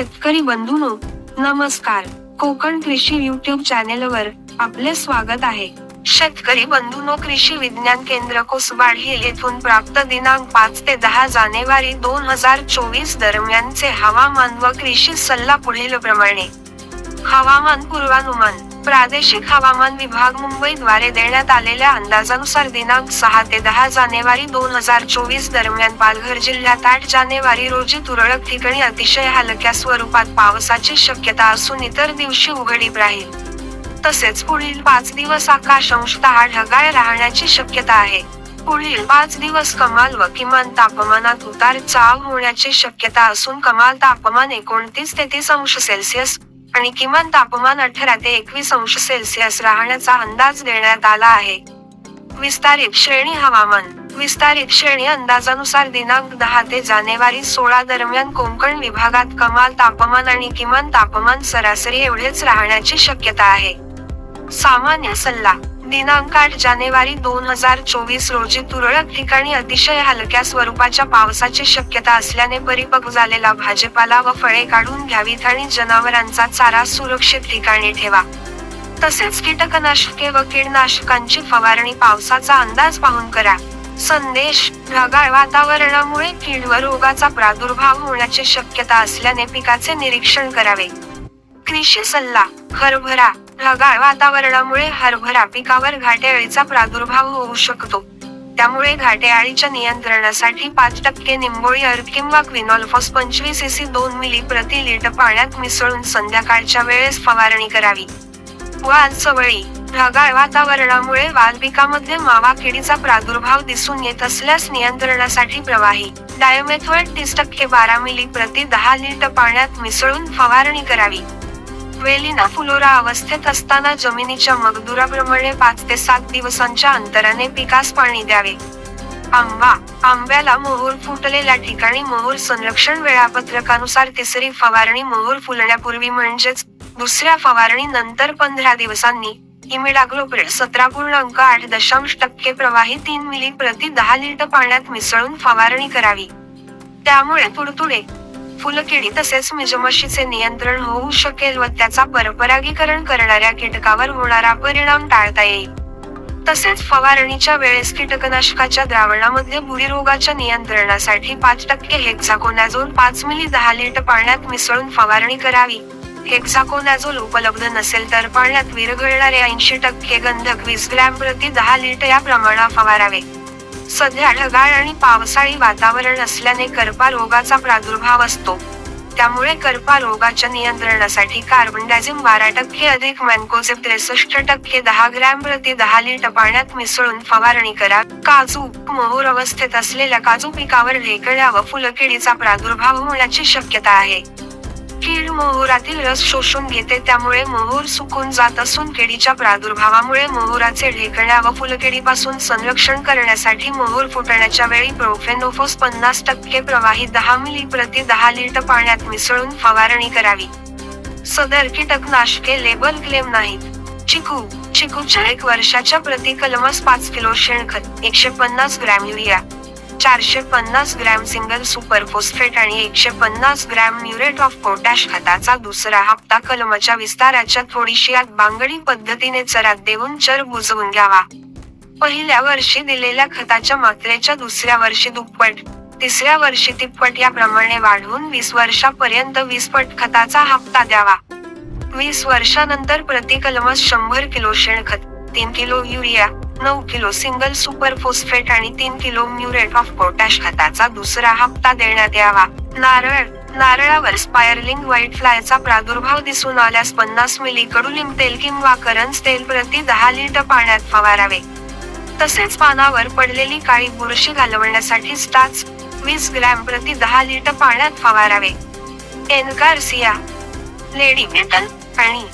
शेतकरी बंधूनो नमस्कार. कोकण कृषी युट्यूब चॅनेलवर आपले स्वागत आहे. शेतकरी बंधूनो कृषी विज्ञान केंद्र कोसबाड हिल येथून प्राप्त दिनांक पाच ते दहा जानेवारी दोन हजार चोवीस दरम्यानचे हवामान व कृषी सल्ला पुढील प्रमाणे हवामान पूर्वानुमान प्रादेशिक हवामान विभाग मुंबई द्वारे देण्यात आलेल्या अंदाजानुसार दिनांक सहा ते दहा जानेवारी दोन हजार चोवीस दरम्यान पालघर जिल्ह्यात आठ जानेवारी रोजी तुरळक ठिकाणी अतिशय हलक्या स्वरूपात पावसाची शक्यता असून इतर दिवशी उघडीप राहील. तसेच पुढील पाच दिवस आकाश अंशतः ढगाळ राहण्याची शक्यता आहे. पुढील पाच दिवस कमाल व किमान तापमानात उतार चाव होण्याची शक्यता असून कमाल तापमान एकोणतीस ते तीस अंश सेल्सिअस आणि किमान तापमान अठरा ते एकवीस अंश सेल्सिअस राहण्याचा अंदाज देण्यात आला आहे. विस्तारित श्रेणी हवामान. विस्तारित श्रेणी अंदाजानुसार दिनांक दहा ते जानेवारी सोळा दरम्यान कोकण विभागात कमाल तापमान आणि किमान तापमान सरासरी एवढेच राहण्याची शक्यता आहे. सामान्य सल्ला. दिनांक आठ जानेवारी दोन हजार चोवीस रोजी तुरळक ठिकाणी अतिशय हलक्या स्वरूपाच्या पावसाची शक्यता असल्याने परिपक्व झालेला भाजीपाला व फळे काढून घ्यावीत आणि जनावरांचा चारा सुरक्षित ठिकाणी ठेवा. तसेच कीटकनाशके व कीडनाशकांची फवारणी पावसाचा अंदाज पाहून करा. संदेश ढगाळ वातावरणामुळे कीड व रोगाचा प्रादुर्भाव होण्याची शक्यता असल्याने पिकाचे निरीक्षण करावे. कृषी सल्ला हरभरा ढगाळ वातावरणामुळे हरभरा पिकावर घाटेअळीचा प्रादुर्भाव होऊ शकतो. त्यामुळे घाटेआळीच्या नियंत्रणासाठी पाच टक्के निंबोळी अर्क किंवा क्विनॉल्फॉस पंचवीस एसी दोन मिली प्रति लिटर पाण्यात मिसळून संध्याकाळच्या वेळेस फवारणी करावी. वाल चवळी ढगाळ वातावरणामुळे वाल पिकामध्ये मावा किडीचा प्रादुर्भाव दिसून येत असल्यास नियंत्रणासाठी प्रवाही. डायमेथोएट तीस टक्के बारा मिली प्रति दहा लिटर पाण्यात मिसळून फवारणी करावी. वेलिना फुलोरा अवस्थेत असताना जमिनीच्या मगदुराप्रमाणे पाच ते सात दिवसांच्या अंतराने पिकास पाणी द्यावे. आंबा आंब्याला मोहर फुटलेल्या ठिकाणी मोहर संरक्षण वेळापत्रकानुसार तिसरी फवारणी मोहर फुलण्यापूर्वी म्हणजेच दुसऱ्या फवारणी नंतर पंधरा दिवसांनी. इमिडाग्लोप्रिड सतरा पूर्णांक आठ दशांश टक्के प्रवाही तीन मिली प्रति दहा लिटर पाण्यात मिसळून फवारणी करावी. त्यामुळे तुडतुडे फुलकिडी तसेच मिजमशीचे नियंत्रण होऊ शकेल व त्याचा परपरागीकरण करणाऱ्या कीटकावर होणारा परिणाम टाळता येईल. तसेच फवारणीच्या वेळेस कीटकनाशकाच्या द्रावणामध्ये बुरी रोगाच्या नियंत्रणासाठी पाच टक्के हेक्झाकोनॅझोल पाच मिली दहा लिटर पाण्यात मिसळून फवारणी करावी. हेक्झाकोनॅझोल उपलब्ध नसेल तर पाण्यात विरघळणारे ऐंशी टक्के गंधक वीस ग्रॅम प्रति दहा लिटर या प्रमाणात फवारावे. सध्या ढगाळ आणि पावसाळी वातावरण असल्याने करपा रोगाचा प्रादुर्भाव असतो. त्यामुळे करपा रोगाच्या नियंत्रणासाठी कार्बन डायझिम बारा टक्के अधिक मॅन्कोझेब त्रेसष्ट टक्के दहा ग्रॅम प्रति दहा लिटर पाण्यात मिसळून फवारणी करा. काजू मोहर अवस्थेत असलेल्या काजू पिकावर ढेकळ्या व फुलकिडीचा प्रादुर्भाव होण्याची शक्यता आहे. कीड मोहोरातील रस शोषून घेते त्यामुळे मोहोर सुकून जात असून किडीच्या प्रादुर्भावामुळे मोहोराचे ढेकळ्या व फुलकेडीपासून संरक्षण करण्यासाठी मोहोर फुटण्याच्या वेळी प्रोफेनोफोस पन्नास टक्के प्रवाही दहा मिली प्रति दहा लिटर पाण्यात मिसळून फवारणी करावी. सदर कीटकनाशके लेबल क्लेम नाहीत. चिकू चिकूच्या एक वर्षाच्या प्रति कलमस पाच किलो शेणखत एकशे पन्नास ग्रॅम युरिया. चारशे पन्नास ग्रॅम सिंगल सुपर फोस्फेट आणि एकशे पन्नास ग्रॅम म्युरेट ऑफ पोटॅश खताचा दुसरा हप्ता कलमाच्या विस्ताराच्या थोडीशी आत बांगडी पद्धतीने चरात देऊन चर बुजवून घ्यावा. पहिल्या वर्षी दिलेल्या खताच्या मात्रेच्या दुसऱ्या वर्षी दुप्पट तिसऱ्या वर्षी तिप्पट याप्रमाणे वाढवून वीस वर्षापर्यंत वीस पट खताचा हप्ता द्यावा. वीस वर्षानंतर प्रति कलमस शंभर किलो शेणखत तीन किलो युरिया नऊ किलो सिंगल सुपर फोस्फेट आणि तीन किलो म्युरेट ऑफ पोटॅश खताचा दुसरा हप्ता देण्यात यावा. नारळ नारळावर स्पायरलिंग व्हाईट फ्लायचा प्रादुर्भाव दिसून आल्यास पन्नास मिली कडुलिंब तेल किंवा करंज तेल प्रति दहा लिटर पाण्यात फवारावे. तसेच पानावर पडलेली काळी बुरशी घालवण्यासाठी स्टाच वीस ग्रॅम प्रति दहा लिटर पाण्यात फवारावे. एनकार्सिया लेडी मेटल आणि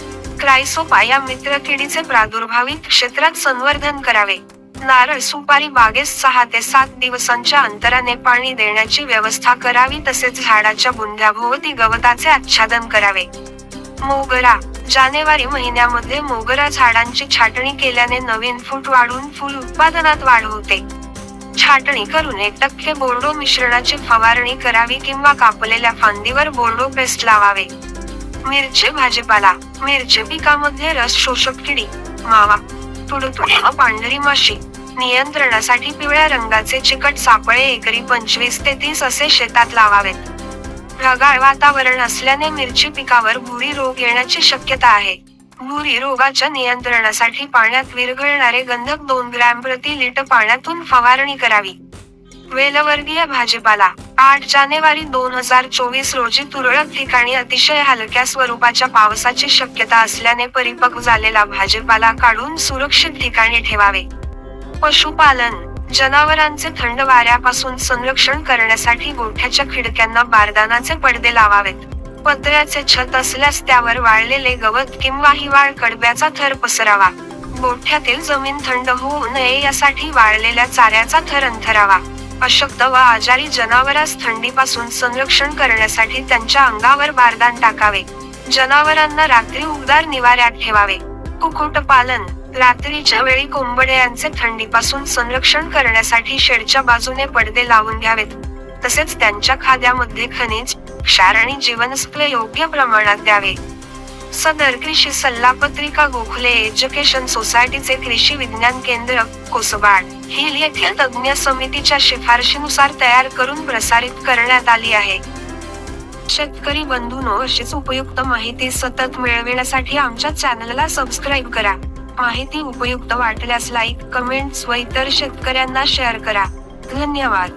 क्रायसोपा या मित्र किडीचे प्रादुर्भावित क्षेत्रात संवर्धन करावे. नारळ सुपारी बागेस सहा ते सात दिवसांच्या अंतराने पाणी देण्याची व्यवस्था करावी तसेच झाडाच्या बुंध्याभोवती गवताचे आच्छादन करावे. मोगरा जानेवारी महिन्यामध्ये मोगरा झाडांची छाटणी केल्याने नवीन फूट वाढून फुल उत्पादनात वाढ होते. छाटणी करून एक टक्के बोर्डो मिश्रणाची फवारणी करावी किंवा कापलेल्या फांदीवर बोर्डो पेस्ट लावावे. मिरची भाजीपाला मिरची पिकामध्ये रस शोषक किडी मावा तुडतुड पांढरी माशी नियंत्रणासाठी पिवळ्या रंगाचे चिकट सापळे एकरी पंचवीस ते तीस असे शेतात लावावेत. ढगाळ वातावरण असल्याने मिरची पिकावर भुरी रोग येण्याची शक्यता आहे. भुरी रोगाच्या नियंत्रणासाठी पाण्यात विरघळणारे गंधक दोन ग्रॅम प्रति लिटर पाण्यातून फवारणी करावी. वेलवर्गीय भाजीपाला. आठ जानेवारी दोन हजार चोवीस रोजी तुरळक ठिकाणी अतिशय हलक्या स्वरूपाच्या पावसाची शक्यता असल्याने परिपक्व झालेला भाजीपाला काढून सुरक्षित ठिकाणी ठेवावे. पशुपालन जनावरांचे थंड वाऱ्यापासून संरक्षण करण्यासाठी गोठ्याच्या खिडक्यांना बारदानाचे पडदे लावावेत. पत्र्याचे छत असल्यास त्यावर वाळलेले गवत किंवा हिवाळ कडब्याचा थर पसरावा. गोठ्यातील जमीन थंड होऊ नये यासाठी वाळलेल्या चाऱ्याचा थर अंथरावा. अशक्त व आजारी जनावरास थंडीपासून संरक्षण करण्यासाठी त्यांच्या अंगावर बारदान टाकावे. जनावरांना रात्री उबदार निवाऱ्यात ठेवावे. कुक्कुटपालन. रात्रीच्या वेळी कोंबड्यांचे थंडीपासून संरक्षण करण्यासाठी शेडच्या बाजूने पडदे लावून घ्यावेत. तसेच त्यांच्या खाद्यामध्ये खनिज क्षार आणि जीवनसत्वे योग्य प्रमाणात द्यावे. सदर कृषी सल्ला पत्रिका गोखले एज्युकेशन सोसायटीचे कृषी विज्ञान केंद्र कोसबाड. हिल येथील तज्ञ समितीच्या शिफारशीनुसार तयार करून प्रसारित करण्यात आली आहे. शेतकरी बंधूनो अशीच उपयुक्त माहिती सतत मिळविण्यासाठी आमच्या चॅनलला सबस्क्राईब करा. माहिती उपयुक्त वाटल्यास लाईक कमेंट्स व इतर शेतकऱ्यांना शेअर करा. धन्यवाद.